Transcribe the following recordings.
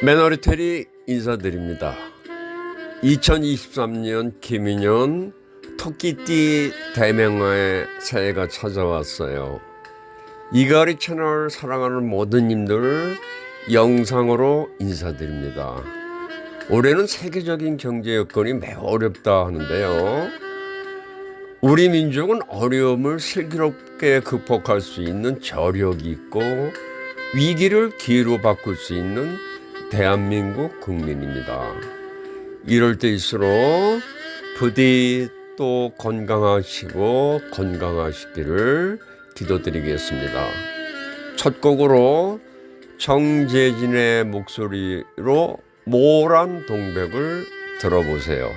매너리텔이 인사드립니다. 2023년 김인년 토끼띠 대명화의 새해가 찾아왔어요. 이가리 채널 사랑하는 모든 님들 영상으로 인사드립니다. 올해는 세계적인 경제 여건이 매우 어렵다 하는데요. 우리 민족은 어려움을 슬기롭게 극복할 수 있는 저력이 있고 위기를 기회로 바꿀 수 있는 대한민국 국민입니다. 이럴 때일수록 부디 또 건강하시고 건강하시기를 기도드리겠습니다. 첫 곡으로 정재진의 목소리로 모란 동백을 들어보세요.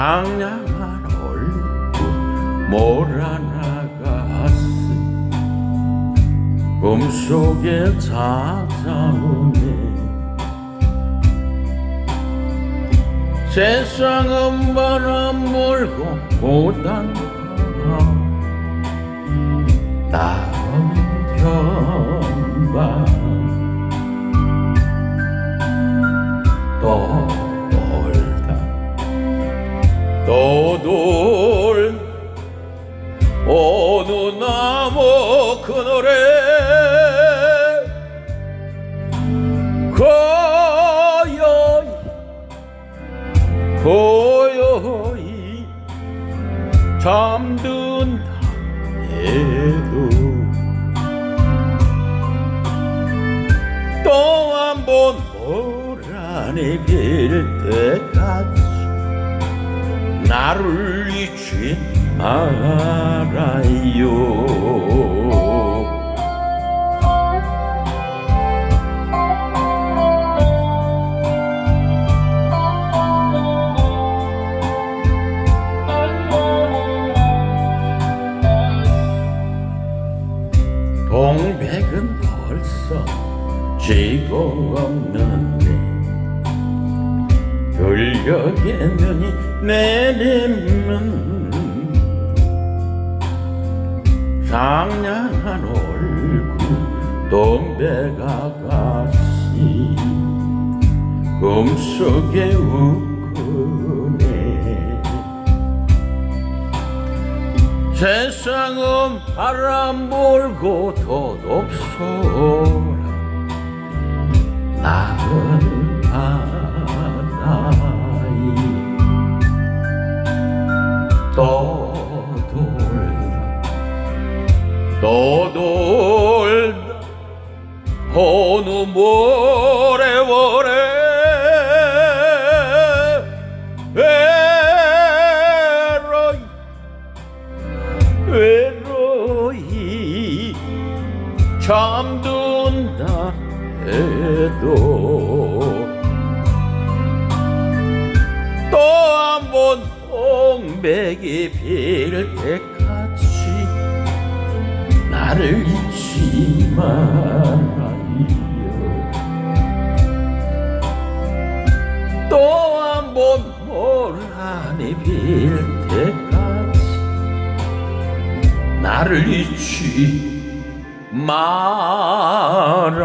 상냥한 얼굴 몰아나갔으 꿈속에 찾아오네. 세상은 바람 몰고 고단하 나는 편만. 또 그늘에 고요히 고요히 잠든다 해도 또 한번 몰아내길 때까지 나를 잊지 말아요 벌써 지고 없는데 돌격의 눈이 내리면 상냥한 얼굴 동백아가씨 꿈속에 웃고네 세상은 바람 도둑소라 나는 바다이 또 돌다 또 돌다 어느 모래월에 외로이 외로이 잠든다 해도 또 한번 동백이 필 때까지 나를 잊지 말아요 또 한 번 모란이 필 때까지 나를 잊지 말아요